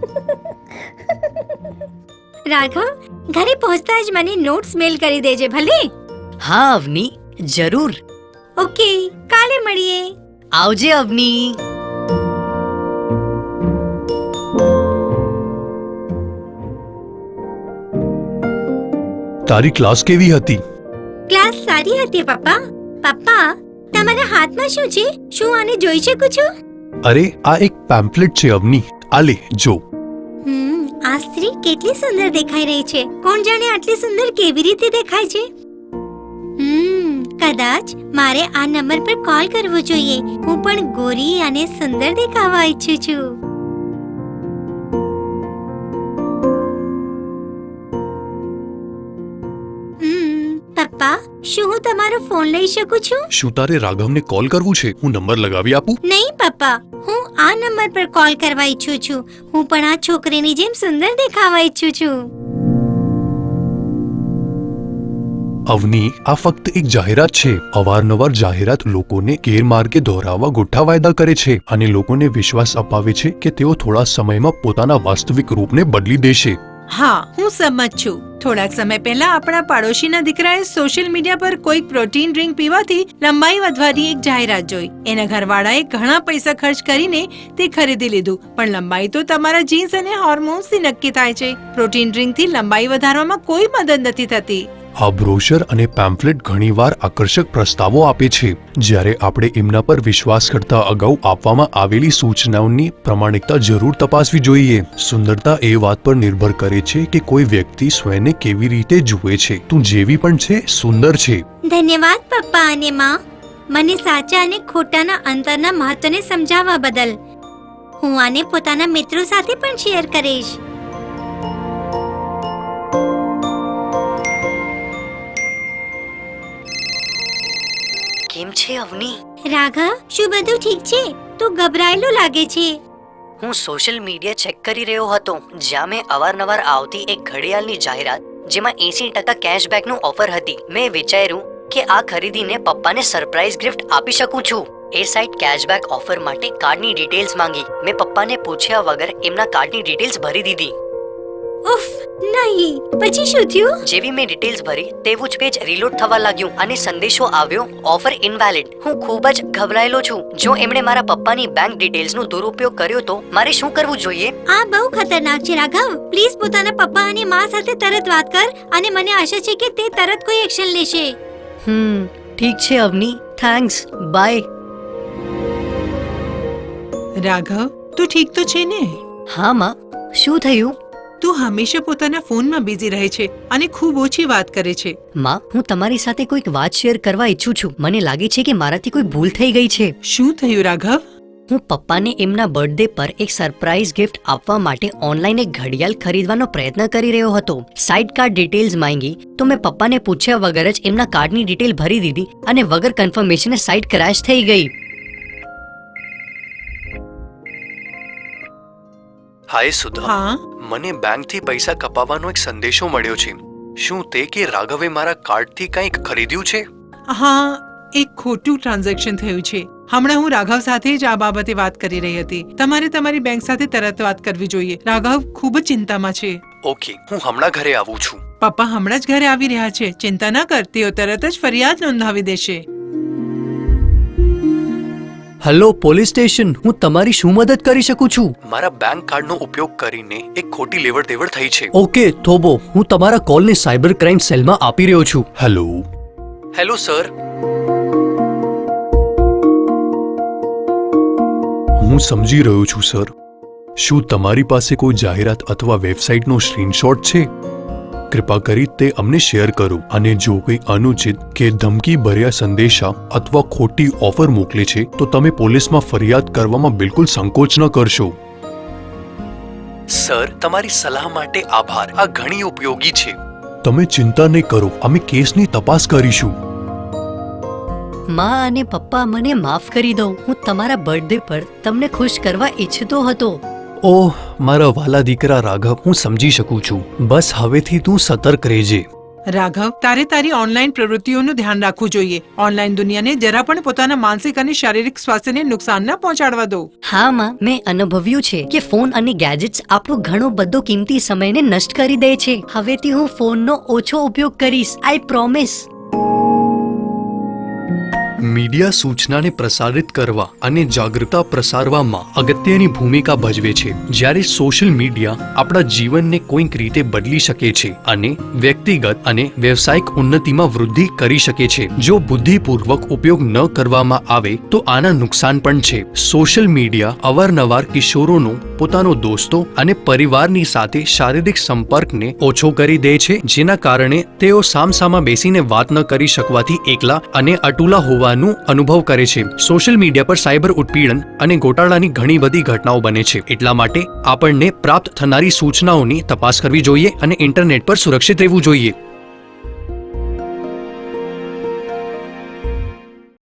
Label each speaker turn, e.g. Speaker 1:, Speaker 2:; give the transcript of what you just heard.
Speaker 1: રાઘવ ઘરે પહોંચતા જ મને નોટ્સ મેલ કરી દેજે ભલે?
Speaker 2: હા અવની જરૂર.
Speaker 1: ઓકે કાલે મળીએ.
Speaker 2: આવજે અવની.
Speaker 3: તારી ક્લાસ કેવી હતી?
Speaker 1: ક્લાસ સારી હતી પપ્પા. પપ્પા તમારા હાથમાં શું છે? શું આને જોઈ શકું છું?
Speaker 3: અરે આ એક પેમ્પલેટ છે અવની. આ લે જો.
Speaker 1: આ સ્ત્રી કેટલી સુંદર દેખાઈ રહી છે. કોણ જાણે આટલી સુંદર કેવી રીતે દેખાય છે? હમ, કદાચ મારે આ નંબર પર કોલ કરવો જોઈએ. હું પણ ગોરી અને સુંદર દેખાવા ઈચ્છું છું. પપ્પા શું હું તમારો ફોન લઈ શકું છું?
Speaker 3: શું તારે રાઘવને કોલ કરવું છે? હું નંબર લગાવી આપું?
Speaker 1: નહીં પપ્પા હું આ નંબર પર કોલ કરવા ઈચ્છું છું. હું પણ આ છોકરીની જેમ સુંદર દેખાવા ઈચ્છું છું.
Speaker 3: અવની આ ફક્ત એક જાહેરાત છે. અવારનવાર જાહેરાત લોકોને ગેરમાર્ગે દોરાવવા ગોઠા વાયદા કરે છે અને લોકોને વિશ્વાસ અપાવે છે કે તેઓ થોડા સમયમાં પોતાના વાસ્તવિક રૂપને બદલી દેશે.
Speaker 4: હા, હું સંમત છું. થોડાક સમય પહેલા આપણા પાડોશીના દીકરાએ સોશિયલ મીડિયા પર કોઈક પ્રોટીન ડ્રિંક પીવાથી લંબાઈ વધવાની એક જાહેરાત જોઈ. એના ઘરવાળાએ ઘણા પૈસા ખર્ચ કરીને તે ખરીદી લીધું. પણ લંબાઈ તો તમારા જીન્સ અને હોર્મોન્સથી નક્કી થાય છે. પ્રોટીન ડ્રિંકથી લંબાઈ વધારવામાં કોઈ મદદ નથી થતી.
Speaker 3: આ બ્રોશર અને પેમ્ફલેટ ઘણીવાર આકર્ષક પ્રસ્તાવો આપે છે. જ્યારે આપણે એમના પર વિશ્વાસ કરતા અગાઉ આપવામાં આવેલી સૂચનાઓની પ્રમાણિકતા જરૂર તપાસવી જોઈએ. સુંદરતા એ વાત પર નિર્ભર કરે છે કે કોઈ વ્યક્તિ સ્વયંને કેવી રીતે જુએ છે. તું જેવી પણ છે, સુંદર છે.
Speaker 1: ધન્યવાદ, પપ્પા અને માં. મને સાચા અને ખોટાના અંતરના મહત્વને સમજાવવા બદલ. હું આને પોતાના મિત્રો સાથે પણ શેર કરીશ.
Speaker 2: કેમ છે અવની?
Speaker 1: રાઘવ શું બધું ઠીક છે? તું ગભરાયેલો લાગે છે.
Speaker 2: હું સોશિયલ મીડિયા ચેક કરી રહ્યો હતો જ્યાં મેં અવારનવાર આવતી એક ઘડિયાળની જાહેરાત જેમાં એસી ટકા કેશબેકનું ઓફર હતી. મેં વિચાર્યું કે આ ખરીદીને પપ્પાને સરપ્રાઈઝ ગિફ્ટ આપી શકું છું. એ સાઇટ કેશબેક ઓફર માટે કાર્ડની ડિટેલ્સ માંગી. મેં પપ્પાને પૂછ્યા વગર એમના કાર્ડની ડિટેલ્સ ભરી દીધી.
Speaker 1: ઉફ નહીં પછી શું થયું?
Speaker 2: જેવી મેં ડિટેલ્સ ભરી તેવું જ પેજ રીલોડ થવા લાગ્યું અને સંદેશો આવ્યો ઓફર ઇનવેલિડ હું ખૂબ જ ગભરાયેલો છું. જો એમણે મારા પપ્પાની બેંક ડિટેલ્સનો દુરુપયોગ કર્યો તો મારે શું કરવું જોઈએ?
Speaker 1: આ બહુ ખતરનાક છે રાઘવ. પ્લીઝ પોતાના પપ્પા અને મા સાથે તરત વાત કર અને મને આશા છે કે તે તરત કોઈ એક્શન લેશે.
Speaker 2: હમ ઠીક છે અવની. થેન્ક્સ બાય
Speaker 4: રાઘવ તું ઠીક તો છે ને?
Speaker 2: હા માં. શું થયું?
Speaker 4: તું હંમેશા પોતાના ફોનમાં બિઝી રહે છે અને ખૂબ ઓછી વાત કરે છે.
Speaker 2: માં હું તમારી સાથે કોઈક વાત શેર કરવા ઈચ્છું છું. મને લાગે છે કે મારાથી કોઈ ભૂલ થઈ ગઈ છે.
Speaker 4: શું થયું રાઘવ?
Speaker 2: હું પપ્પાને એમના બર્થડે પર એક સરપ્રાઈઝ ગિફ્ટ આપવા માટે ઓનલાઈન એક ઘડિયાળ ખરીદવાનો પ્રયત્ન કરી રહ્યો હતો. સાઇટ કાર્ડ ડિટેલ્સ માંગી તો મેં પપ્પાને પૂછ્યા વગર જ એમના કાર્ડની ડિટેલ ભરી દીધી અને વગર કન્ફર્મેશને સાઇટ ક્રેશ થઈ ગઈ.
Speaker 3: હાય સુધા.
Speaker 4: હા?
Speaker 3: મને બેંકથી પૈસા કપાવવાનો એક સંદેશો મળ્યો છે. શું તે કે રાઘવે મારા કાર્ડથી કંઈક ખરીદ્યું છે?
Speaker 4: હા એક ખોટું ટ્રાન્ઝેક્શન થયું છે. હમણાં હું રાઘવ સાથે જ આ બાબતે વાત કરી રહી હતી. તમારે તમારી બેંક સાથે તરત વાત કરવી જોઈએ. રાઘવ ખૂબ જ ચિંતામાં છે.
Speaker 3: ઓકે હું હમણાં ઘરે આવું છું.
Speaker 4: પપ્પા હમણાં જ ઘરે આવી રહ્યા છે. ચિંતા ન કર તેઓ તરત જ ફરિયાદ નોંધાવી દેશે.
Speaker 5: હેલો પોલીસ સ્ટેશન હું તમારી શું મદદ કરી શકું છું?
Speaker 3: મારા બેંક કાર્ડનો ઉપયોગ કરીને એક ખોટી લેવડ દેવડ થઈ છે.
Speaker 5: ઓકે થોબો હું તમારા કોલને સાયબર ક્રાઇમ સેલમાં આપી રહ્યો છું.
Speaker 3: હેલો હેલો સર હું સમજી રહ્યો છું સર શું તમારી પાસે કોઈ જાહેરાત અથવા વેબસાઇટનો સ્ક્રીનશોટ છે? કૃપા કરી તે અમને શેર કરો અને જો કોઈ અનુચિત કે ધમકી ભર્યા સંદેશા અથવા ખોટી ઓફર મોકલે છે તો તમે પોલીસમાં ફરિયાદ કરવામાં બિલકુલ સંકોચ ન કરશો. સર તમારી સલાહ માટે આભાર. આ ઘણી ઉપયોગી છે. તમે ચિંતા નહીં કરો અમે કેસની તપાસ કરીશું.
Speaker 2: માં અને પપ્પા મને માફ કરી દો હું તમારા બર્થડે પર તમને ખુશ કરવા ઈચ્છતો હતો.
Speaker 5: ઓહ મારા વાલા દીકરા રાઘવ હું સમજી શકું છું. બસ હવેથી તું સતર્ક રહેજે.
Speaker 4: રાઘવ તારે તારી ઓનલાઈન પ્રવૃત્તિઓનું ધ્યાન રાખવું જોઈએ. ઓનલાઈન દુનિયાને જરા પણ પોતાના માનસિક અને શારીરિક સ્વાસ્થ્યને નુકસાન ન પહોંચાડવા દો.
Speaker 2: હા માં મેં અનુભવ્યું છે કે ફોન અને ગેજેટ્સ આપણો ઘણો બધો કિંમતી સમયને નષ્ટ કરી દે છે. હવેથી હું ફોનનો ઓછો ઉપયોગ કરીશ આઈ પ્રોમિસ
Speaker 3: મીડિયા સૂચનાને પ્રસારિત કરવા અને જાગૃતતા પ્રસારવામાં અગત્યની ભૂમિકા ભજવે છે. જ્યારે સોશિયલ મીડિયા આપણા જીવનને કોઈક રીતે બદલી શકે છે અને વ્યક્તિગત અને વ્યવસાયિક ઉન્નતિમાં વૃદ્ધિ કરી શકે છે. જો બુદ્ધિપૂર્વક ઉપયોગ ન કરવામાં આવે, તો આના નુકસાન પણ છે. સોશિયલ મીડિયા અવારનવાર કિશોરોનો, પોતાનો દોસ્તો અને પરિવારની સાથે શારીરિક સંપર્કને ઓછો કરી દે છે, જેના કારણે તેઓ સામસામા બેસીને વાત ન કરી શકવાથી એકલા અને અટુલા હોવાનું અનુભવ કરે છે. સોશિયલ મીડિયા પર સાયબર ઉત્પીડન અને ગોટાળાની ઘણી બધી ઘટનાઓ બને છે. એટલા માટે આપણને પ્રાપ્ત થનારી સૂચનાઓની તપાસ કરવી જોઈએ અને ઇન્ટરનેટ પર સુરક્ષિત રહેવું જોઈએ.